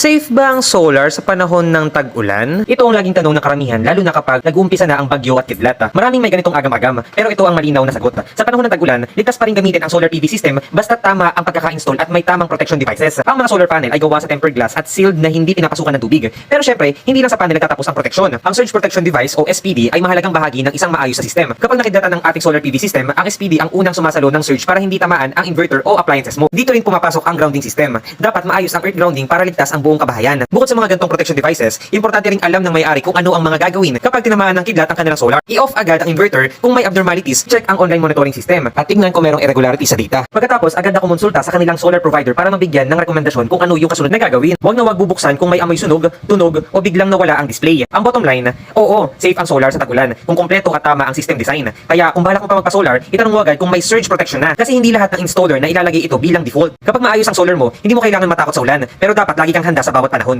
Safe ba ang solar sa panahon ng tag-ulan? Ito ang laging tanong ng karamihan, lalo na kapag nag-uumpisa na ang bagyo at kidlat. Maraming may ganitong agam-agam, pero ito ang malinaw na sagot. Sa panahon ng tag-ulan, ligtas pa rin gamitin ang solar PV system basta tama ang pagkaka-install at may tamang protection devices. Ang mga solar panel ay gawa sa tempered glass at sealed na hindi pinapasukan ng tubig. Pero syempre, hindi lang sa panel nagtatapos ang proteksyon. Ang surge protection device o SPD ay mahalagang bahagi ng isang maayos sa system. Kapag nakidatan ng ating solar PV system, ang SPD ang unang sumasalo ng surge para hindi tamaan ang inverter o appliances mo. Dito rin pumapasok ang grounding system. Dapat maayos ang earth grounding para ligtas ang buong kabahayan. Bukod sa mga gantong protection devices, importante ring alam ng may-ari kung ano ang mga gagawin kapag tinamaan ng kidlat ang kanilang solar. I-off agad ang inverter kung may abnormalities, check ang online monitoring system at tingnan kung merong irregularity sa data. Pagkatapos, agad na kumonsulta sa kanilang solar provider para mabigyan ng rekomendasyon kung ano yung kasunod na gagawin. Huwag na wag bubuksan kung may amoy sunog, tunog o biglang nawala ang display. Ang bottom line, oo, safe ang solar sa tagulan kung kompleto at tama ang system design. Kaya kung balak mo pa magpa-solar, itanong mo agad kung may surge protection na kasi hindi lahat ng installer na ilalagay ito bilang default. Kapag maayos ang solar mo, hindi mo kailangan matakot sa ulan, pero dapat lagi kang handa sa bawat panahon.